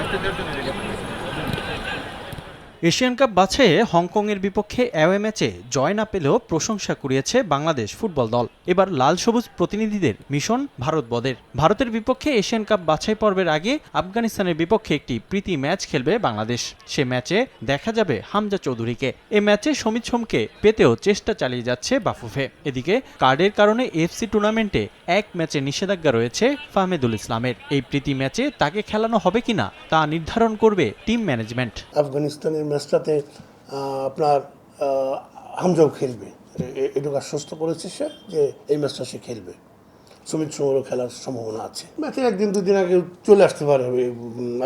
Başta dört önerili. Asian cup বাছাইয়ে হংকংয়ের বিপক্ষে away ম্যাচে জয় না পেলেও প্রশংসা কুড়িয়েছে বাংলাদেশ ফুটবল দল। এবার লাল সবুজ প্রতিনিধিদের মিশন ভারত বদের ভারতের বিপক্ষে এশিয়ান কাপ বাছাই পর্বের আগে আফগানিস্তানের বিপক্ষে একটি প্রীতি ম্যাচ খেলবে বাংলাদেশ। সে ম্যাচে দেখা যাবে হামজা চৌধুরীকে। এ ম্যাচে সমিত সোমকে পেতেও চেষ্টা চালিয়ে যাচ্ছে বাফুফে। এদিকে কার্ডের কারণে এফসি টুর্নামেন্টে এক ম্যাচে নিষেধাজ্ঞা রয়েছে ফাহমেদুল ইসলামের। এই প্রীতি ম্যাচে তাকে খেলানো হবে কিনা তা নির্ধারণ করবে টিম ম্যানেজমেন্ট। আফগানিস্তানের ম্যাচটাতে আপনার হামজাও খেলবে। এটুকু আশ্বস্ত করেছে সে যে এই ম্যাচটা সে খেলবে। সুমিত সুমরও খেলার সম্ভাবনা আছে। ম্যাচের একদিন, দুদিন আগে চলে আসতে পারে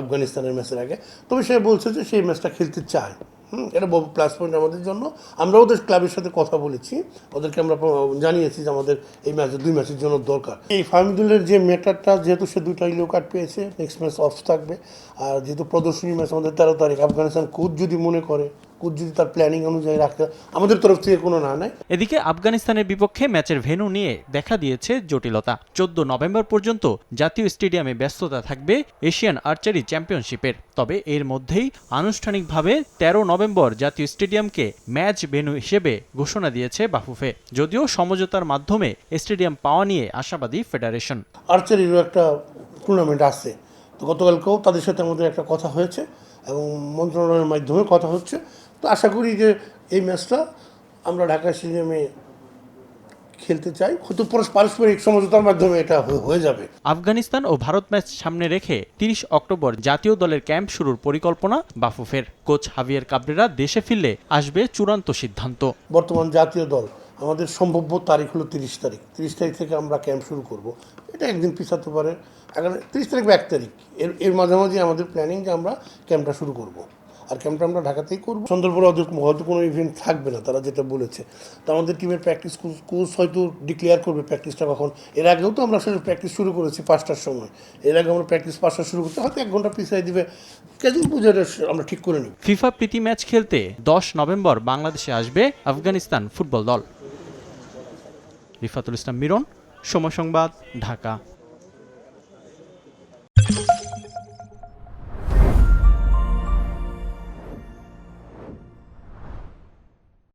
আফগানিস্তানের ম্যাচের আগে। তবে সে বলছে যে সেই ম্যাচটা খেলতে চায়। হুম, এটা প্লাস পয়েন্ট আমাদের জন্য। আমরা ওদের ক্লাবের সাথে কথা বলেছি। ওদেরকে আমরা জানিয়েছি যে আমাদের এই ম্যাচে দুই ম্যাচের জন্য দরকার। এই ফাহমিদুলের যে ম্যাটারটা যেহেতু সে দুইটা ইলো কার্ড পেয়েছে নেক্সট ম্যাচ অফ থাকবে। আর যেহেতু প্রদর্শনী ম্যাচ আমাদের তেরো তারিখ আফগানিস্তান কোচ যদি মনে করে যদি তার প্ল্যানিং অনুযায়ী রাখে আমাদের তরফ থেকে কোনো না নেয় এদিকে আফগানিস্তানের বিপক্ষে ম্যাচের ভেন্যু নিয়ে দেখা দিয়েছে জটিলতা। চোদ্দ নভেম্বর পর্যন্ত জাতীয় স্টেডিয়ামে ব্যস্ততা থাকবে এশিয়ান আর্চারি চ্যাম্পিয়নশিপের। তবে এর মধ্যেই আনুষ্ঠানিকভাবে তেরো নভেম্বর জাতীয় স্টেডিয়ামকে ম্যাচ ভেন্যু হিসেবে ঘোষণা দিয়েছে বাফুফে। যদিও সমঝোতার মাধ্যমে স্টেডিয়াম পাওয়া নিয়ে আশাবাদী ফেডারেশন। আর্চারিরও একটা টুর্নামেন্ট আছে। তো গতকালকেও তাদের সাথে আমাদের একটা কথা হয়েছে এবং মন্ত্রণালয়ের মাধ্যমে কথা হচ্ছে। তো আশা করি যে এই ম্যাচটা আমরা ঢাকা স্টেডিয়ামে খেলতে চাই। হয়তো পারস্পরিক সমঝোতার মাধ্যমে এটা হয়ে- যাবে। আফগানিস্তান ও ভারত ম্যাচ সামনে রেখে তিরিশ অক্টোবর জাতীয় দলের ক্যাম্প শুরুর পরিকল্পনা বাফুফের। কোচ হাভিয়ার কাবরেরা দেশে ফিরলে আসবে চূড়ান্ত সিদ্ধান্ত। বর্তমান জাতীয় দল আমাদের সম্ভাব্য তারিখ হলো তিরিশ তারিখ। তিরিশ তারিখ থেকে আমরা ক্যাম্প শুরু করব। এটা একদিন পিছাতে পারে। আগামী তিরিশ তারিখ বা এক তারিখ। এর এর মাঝামাঝি আমাদের প্ল্যানিং যে আমরা ক্যাম্পটা শুরু করব। আর ক্যাম্পটা আমরা ঢাকাতেই করব। সুন্দরবনে হয়তো কোনো ইভেন্ট থাকবে না, তারা যেটা বলেছে। তো আমাদের টিমের প্র্যাকটিস কোচ হয়তো ডিক্লেয়ার করবে প্র্যাকটিসটা কখন। এর আগেও তো আমরা সেটা প্র্যাকটিস শুরু করেছি পাঁচটার সময়। এর আগে আমরা প্র্যাকটিস পাঁচটা শুরু করতে হয়তো এক ঘণ্টা পিছিয়ে দিবে। ক্যাজুয়াল পুজোটা আমরা ঠিক করে নিই ফিফা প্রীতি ম্যাচ খেলতে দশ নভেম্বর বাংলাদেশে আসবে আফগানিস্তান ফুটবল দল। রিফাতুল ইসলাম মিরন, সময় সংবাদ, ঢাকা।